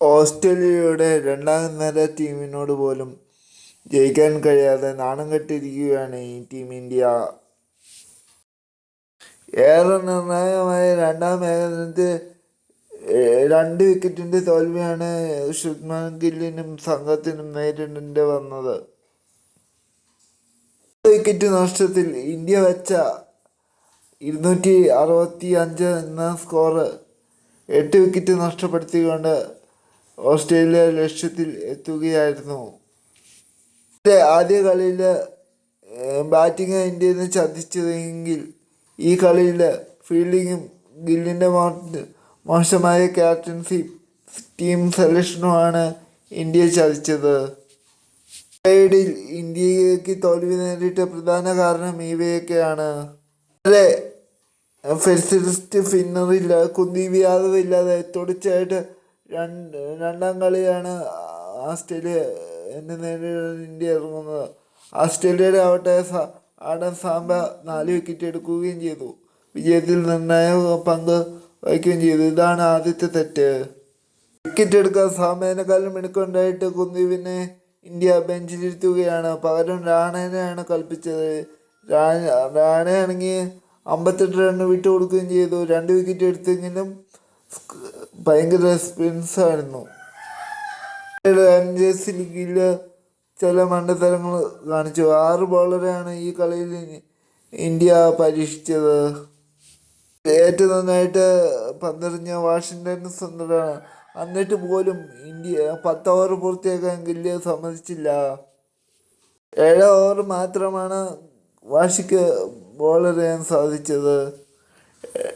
ഓസ്ട്രേലിയയുടെ രണ്ടാം നിര ടീമിനോട് പോലും ജയിക്കാൻ കഴിയാതെ നാണം കെട്ടിരിക്കുകയാണ് ഈ ടീം ഇന്ത്യ. ഏറെ നിർണായകമായ രണ്ടാം ഏകദിനത്തിൽ രണ്ട് വിക്കറ്റിന്റെ തോൽവിയാണ് ശുഭ്മാൻ ഗില്ലിനും സംഘത്തിനും നേരിടേണ്ടി വന്നത്. വിക്കറ്റ് നഷ്ടത്തിൽ ഇന്ത്യ വെച്ച ഇരുന്നൂറ്റി അറുപത്തി അഞ്ച് എന്ന സ്കോറ് എട്ട് വിക്കറ്റ് നഷ്ടപ്പെടുത്തിക്കൊണ്ട് ഓസ്ട്രേലിയ ലക്ഷ്യത്തിൽ എത്തുകയായിരുന്നു. ആദ്യ കളിയിൽ ബാറ്റിംഗ് ഇന്ത്യയിൽ നിന്ന് ചതിച്ചതെങ്കിൽ ഈ കളിയിൽ ഫീൽഡിങ്ങും ഗില്ലിന്റെ മോശമായ ക്യാപ്റ്റൻസി ടീം സെലക്ഷനുമാണ് ഇന്ത്യ ചതിച്ചത്. റെയ്ഡിൽ ഇന്ത്യയ്ക്ക് തോൽവി നേരിട്ട പ്രധാന കാരണം ഇവയൊക്കെയാണ്. ഫെസിലിസ്റ്റ് ഫിന്നറില്ല കുന്തി യാദവ് തുടർച്ചയായിട്ട് രണ്ട് രണ്ടാം കളിയാണ് ആസ്ട്രേലിയ എന്ന് നേരിടാൻ ഇന്ത്യ ഇറങ്ങുന്നത്. ആസ്ട്രേലിയയുടെ ആവട്ടെ ആടൻ സാമ്പ നാല് വിക്കറ്റ് എടുക്കുകയും ചെയ്തു. വിജയത്തിൽ നിർണായക പങ്ക് വഹിക്കുകയും ചെയ്തു. ഇതാണ് ആദ്യത്തെ തെറ്റ്. വിക്കറ്റ് എടുക്കാൻ സാമ്പേനെക്കാളും മിടുക്കുണ്ടായിട്ട് കുന്ദീപിനെ ഇന്ത്യ ബെഞ്ചിലിരുത്തുകയാണ്. പകരം റാണേനെയാണ് കളിപ്പിച്ചത്. റാണയാണെങ്കിൽ അമ്പത്തെട്ട് റണ്ണ് വിട്ടു കൊടുക്കുകയും ചെയ്തു. രണ്ട് വിക്കറ്റ് എടുത്തെങ്കിലും ഭയങ്കര എക്സ്പീരിയൻസ് ആയിരുന്നു. ലീഗിൽ ചില മണ്ടത്തരങ്ങൾ കാണിച്ചു. ആറ് ബോളറെയാണ് ഈ കളിയിൽ ഇന്ത്യ പരീക്ഷിച്ചത്. ഏറ്റവും നന്നായിട്ട് പന്തെറിഞ്ഞ വാഷിങ്ടൺ സുന്ദറാണ് എന്നിട്ട് പോലും ഇന്ത്യ പത്ത് ഓവർ പൂർത്തിയാക്കാൻ ഗില്ല് സമ്മതിച്ചില്ല. ഏഴ് ഓവർ മാത്രമാണ് വാഷിക്ക് ബോൾ എറിയാൻ സാധിച്ചത്.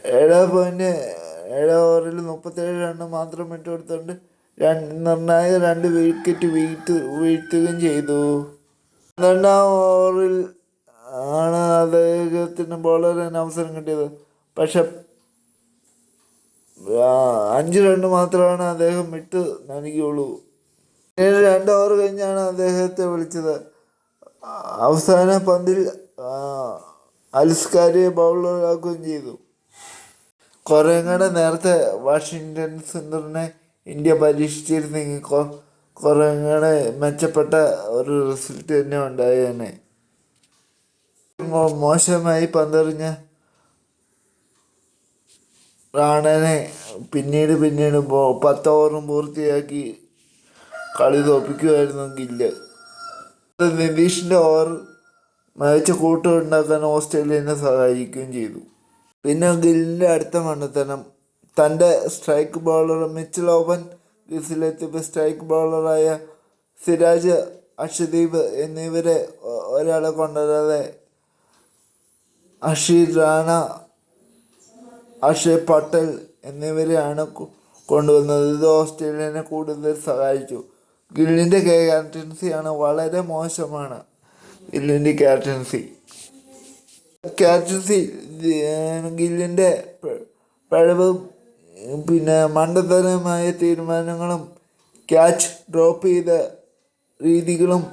ഏഴ് പോയിന്റ് ഏഴ് ഓവറിൽ മുപ്പത്തേഴ് റണ്ണ് മാത്രം ഇട്ട് കൊടുത്തുകൊണ്ട് രണ്ട് നിർണായക രണ്ട് വിക്കറ്റ് വീഴ്ത്തു വീഴ്ത്തുകയും ചെയ്തു. രണ്ടാം ഓവറിൽ ആണ് അദ്ദേഹത്തിന് ബോളറിന് അവസരം കിട്ടിയത്. പക്ഷെ അഞ്ച് റണ്ണ് മാത്രമാണ് അദ്ദേഹം വിട്ട് നൽകിയുള്ളൂ. പിന്നീട് രണ്ട് ഓവർ കഴിഞ്ഞാണ് അദ്ദേഹത്തെ വിളിച്ചത്. അവസാന പന്തിൽ അൽസ്കാരിയെ ബൗളറാക്കുകയും ചെയ്തു. കുറേങ്ങടെ നേരത്തെ വാഷിങ്ടൺ സുന്ദറിനെ ഇന്ത്യ പരീക്ഷിച്ചിരുന്നെങ്കിൽ കുറേങ്ങടെ മെച്ചപ്പെട്ട ഒരു റിസൾട്ട് തന്നെ ഉണ്ടായേനെ മോശമായി പന്തെറിഞ്ഞ റാണനെ പിന്നീട് പിന്നീട് പത്ത് ഓവറും പൂർത്തിയാക്കി കളി തോപ്പിക്കുമായിരുന്നു ഗില്ല് നിതീഷിന്റെ ഓവർ മികച്ച കൂട്ടുണ്ടാക്കാൻ ഓസ്ട്രേലിയനെ സഹായിക്കുകയും ചെയ്തു. പിന്നെ ഗില്ലിന്റെ അടുത്ത മണ്ണത്തനം തന്റെ സ്ട്രൈക്ക് ബോളർ മിച്ചൽ ഓവൻ ഗിസിലെത്തിയപ്പോൾ സ്ട്രൈക്ക് ബോളറായ സിരാജ് അക്ഷദീപ് എന്നിവരെ ഒരാളെ കൊണ്ടുവരാതെ അഷീർ റാണ അക്ഷയ് പട്ടേൽ എന്നിവരെയാണ് കൊണ്ടുവന്നത്. ഇത് ഓസ്ട്രേലിയനെ കൂടുതൽ സഹായിച്ചു. ഗില്ലിന്റെ ക്യാപ്റ്റൻസിയാണ് വളരെ മോശമാണ് ഗില്ലിന്റെ ക്യാപ്റ്റൻസി ക്യാപ്റ്റൻസി ഗില്ലിന്റെ പഴവും പിന്നെ മണ്ടത്തരമായ തീരുമാനങ്ങളും ക്യാച്ച് ഡ്രോപ്പ് ചെയ്ത രീതികളും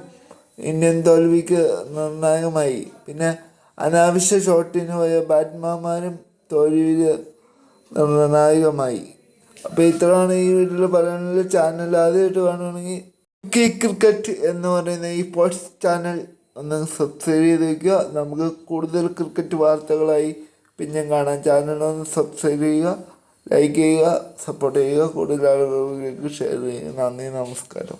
ഇന്ത്യൻ തോൽവിക്ക് നിർണായകമായി. പിന്നെ അനാവശ്യ ഷോട്ടിന് പോയ ബാറ്റ്മാന്മാരും തോൽവിയിൽ നിർണായകമായി. അപ്പോൾ ഇത്രയാണ് ഈ വീട്ടിൽ പറയാനുള്ള ചാനൽ ആദ്യമായിട്ട് കാണുകയാണെങ്കിൽ ക്രിക്കറ്റ് എന്ന് പറയുന്ന ഈ സ്പോർട്സ് ചാനൽ ഒന്ന് സബ്സ്ക്രൈബ് ചെയ്ത് വയ്ക്കുക നമുക്ക് കൂടുതൽ ക്രിക്കറ്റ് വാർത്തകളായി പിന്നെ ചാനൽ ഒന്ന് സബ്സ്ക്രൈബ് ചെയ്യുക ലൈക്ക് ചെയ്യുക സപ്പോർട്ട് ചെയ്യുക. കൂടുതൽ ആളുകളിലേക്ക് ഷെയർ ചെയ്യുക. നന്ദി നമസ്കാരം.